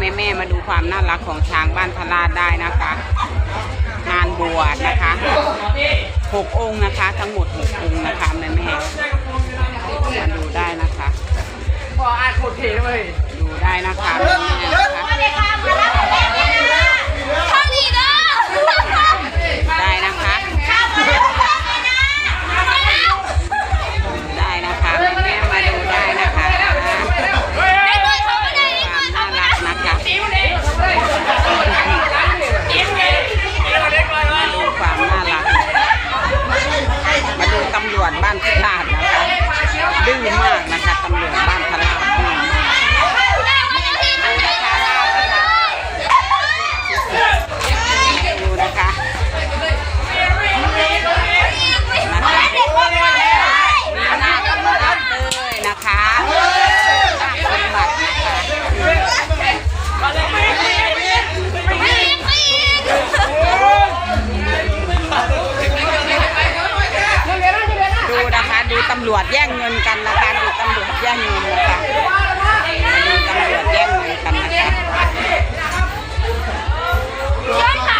แม่แม่ๆมาดูความน่ารักของช้างบ้านพลาดได้นะคะ งานบวชนะคะหกองค์นะคะ ทั้งหมดหกองค์นะคะแม่แม่ๆมาดูได้นะคะพออ่านโคตรเท่เลยดูได้นะคะแม่แม่ๆนะคะ ตำรวจแย่งเงินกันนะคะดูตำรวจแย่งเงินนะคะดูตำรวจแย่งเงินกันนะคะ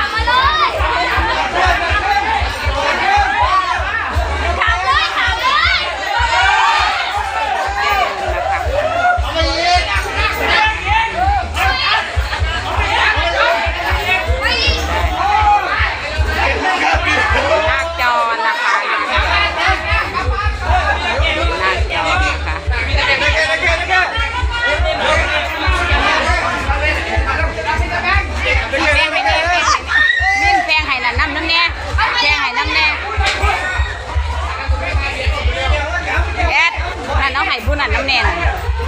ให้ผู้นั้นน้ำแน่น่ะ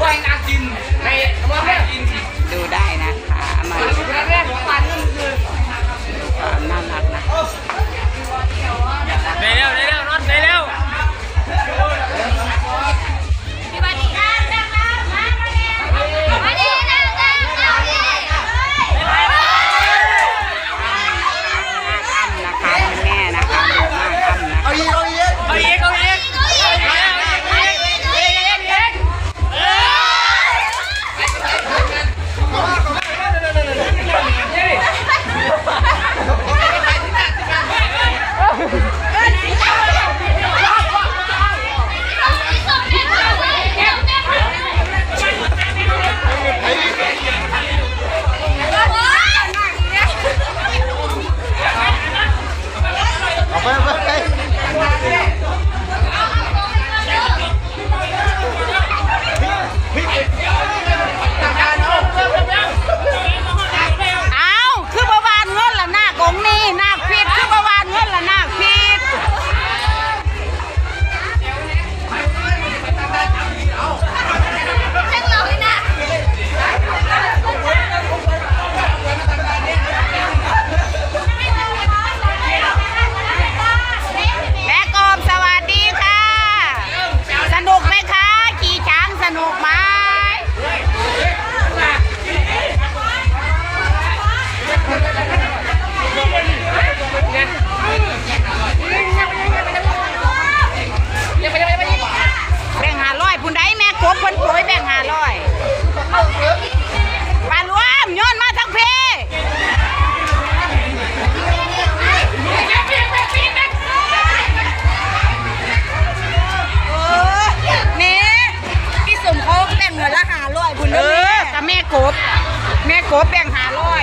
ว่ายน้ำกินในว่าแม่กินดูได้นะคะมาดูแรกของปันนี่คือความน่ารักนะได้แล้วได้แล้วนอนได้แล้ว กบแบ่งหาร้อย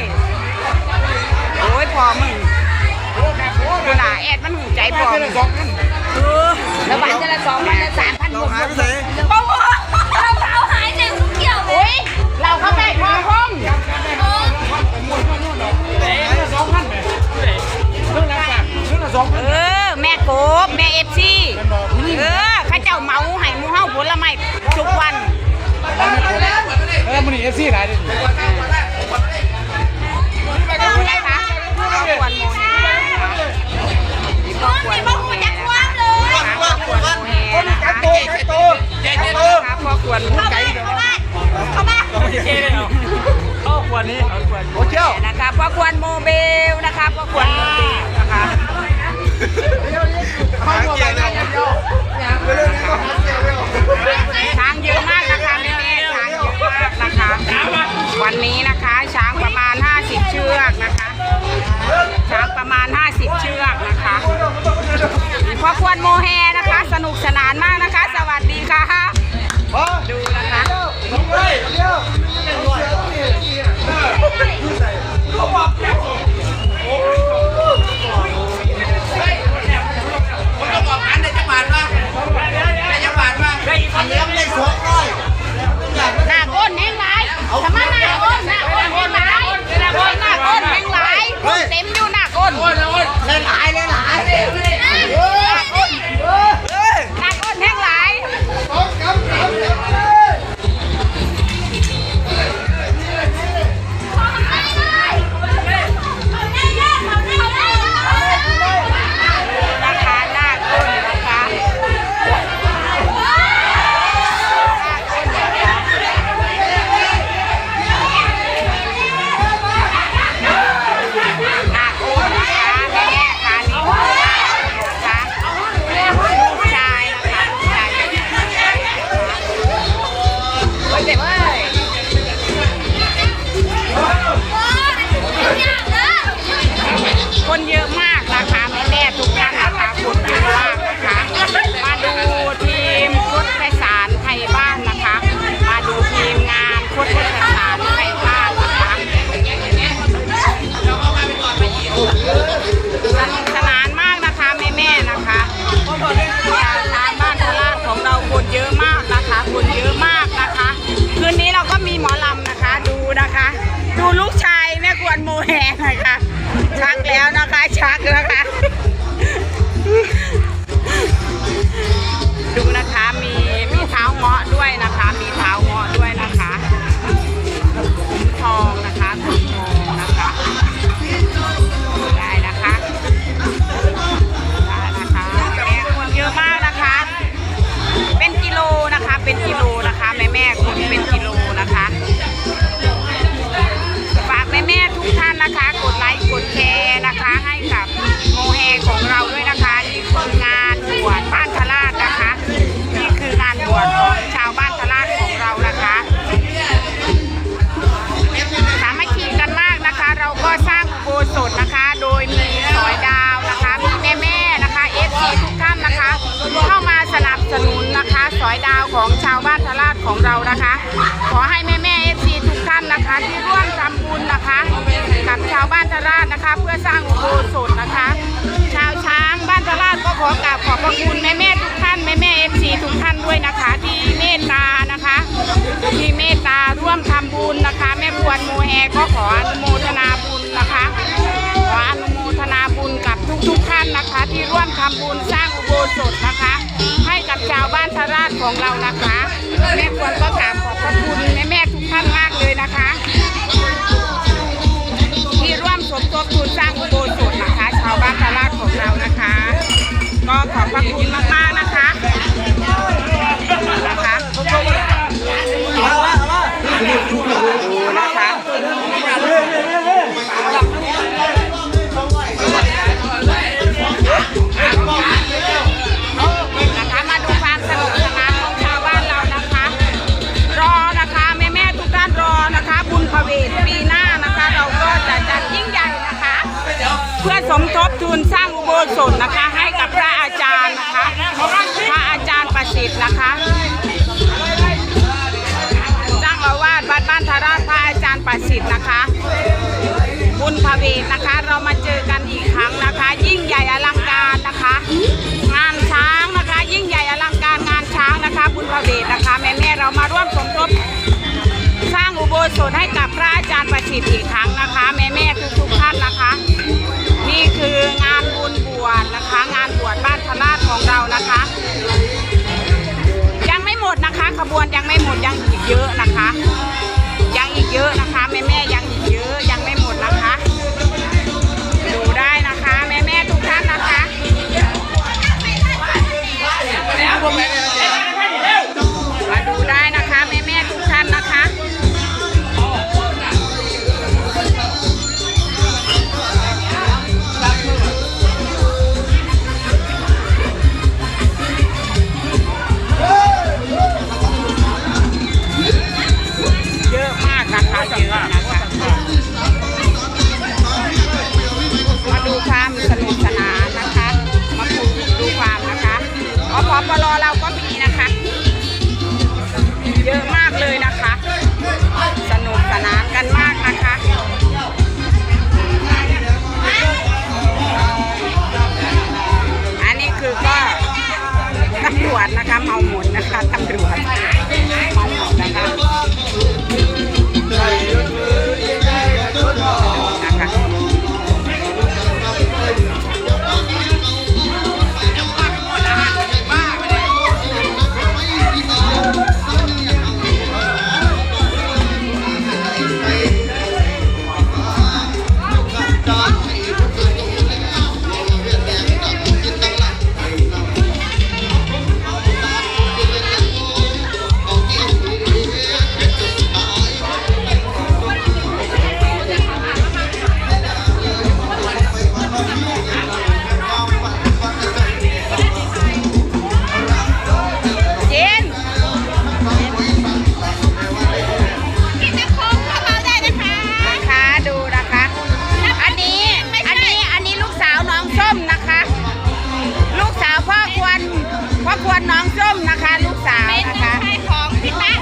โอ้ยพอมึงกูหลาแอดมันหูใจพอมึงเออแล้วบาทจะละสองพันละสามพันหมดหมดโอ้โหรองเท้าหายเต็มทุกเกี่ยวเลโอ้ยยเราเข้าไปพอห้องเออเออแม่โกบแม่เอฟซีเออข้าเจ้าเหมาให้หมูเฮาผลไม้ทุกวันแล้วมันนี่เอฟซีไหนดิดู ควนผู้ไกด์เข้าบ้านเข้าบ้านเข้าบ้านเคเลยนเข้าควรนี้เข้าควรโอเชียวนะคะพ่อควรโมเบลนะคะพ่อควรโมเบลนะอะข้างเยอะมากนะคะแม่แม่ช้างเยอะมากนะคะ วันนี้นะคะช้างประมาณ 50 เชือกนะคะ แหงนะคะชักแล้วนะคะชักแล้วค่ะดูนะคะมีมีเท้าเงาะด้วยนะคะ วันโมแฮก็ขออนุโมทนาบุญนะคะ ขออนุโมทนาบุญกับทุกๆท่านนะคะ ที่ร่วมทำบุญสร้างอุโบสถนะคะ ให้กับชาวบ้านทราชของเรานะคะแม่ควรก็กราบขอบพระคุณแม่แม่ทุกท่านมาก ชสดให้กับพระอาจารย์ประสิทธิ์อีกครั้งนะคะ แม่แม่ทุกทุกท่านนะคะ นี่คืองานบุญบวชนะคะ งานบวชบ้านธระราชของเรานะคะ ยังไม่หมดนะคะ ขบวนยังไม่หมดยังอีกเยอะนะคะ ยังอีกเยอะนะคะแม่ น้องส้มนะคะ ลูกสาวนะคะของพี่ตั๊